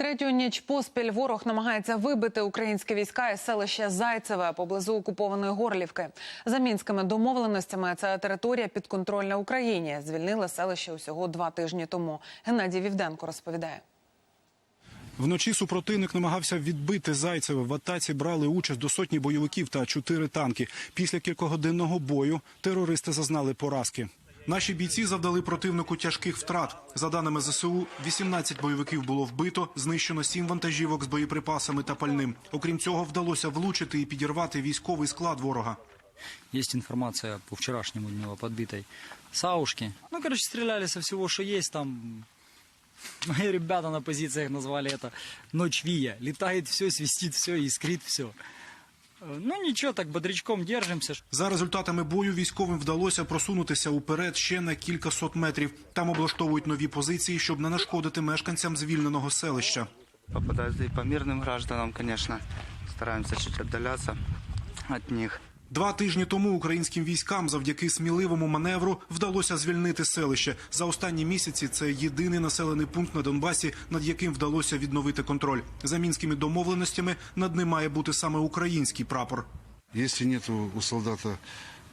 Третю ніч поспіль ворог намагається вибити українські війська із селища Зайцеве поблизу окупованої Горлівки. За мінськими домовленостями ця територія підконтрольна Україні. Звільнили селище усього два тижні тому. Геннадій Вівденко розповідає. Вночі супротивник намагався відбити Зайцеве. В атаці брали участь до сотні бойовиків та чотири танки. Після кількогодинного бою терористи зазнали поразки. Наші бійці завдали противнику тяжких втрат. За даними ЗСУ, 18 бойовиків було вбито, знищено 7 вантажівок з боєприпасами та пальним. Окрім цього, вдалося влучити і підірвати військовий склад ворога. Есть информация по вчерашнему дню о подбитой Саушке. Ну, короче, стреляли со всего, что есть там. Мои ребята на позициях назвали это «Ночь Вия». Летает все, свистит все, искрит все. Ну, нічого, так бодрячком держимося. За результатами бою військовим вдалося просунутися уперед ще на кілька сот метрів. Там облаштовують нові позиції, щоб не нашкодити мешканцям звільненого селища. попадают і по мирним гражданам, звісно, стараємося чуть віддалятися від них. Два тижні тому українським військам завдяки сміливому маневру вдалося звільнити селище. За останні місяці це єдиний населений пункт на Донбасі, над яким вдалося відновити контроль. За мінськими домовленостями над ним має бути саме український прапор. Если нет у солдата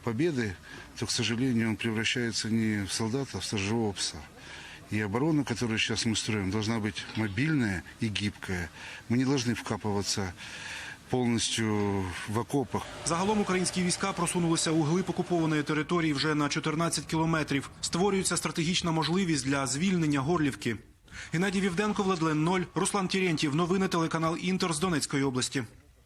победы, то, к сожалению, он превращается не в солдата, а в сторожевого пса. И оборона, которую сейчас мы строим, должна быть мобильная и гибкая. Мы не должны вкапываться полностью в окопах. Загалом українські війська просунулися у глиб окупованої території вже на 14 кілометрів. Створюється стратегічна можливість для звільнення Горлівки. Геннадій Вівденко, Владлен Ноль, Руслан Тірєнтів. Новини телеканал Інтер з Донецької області.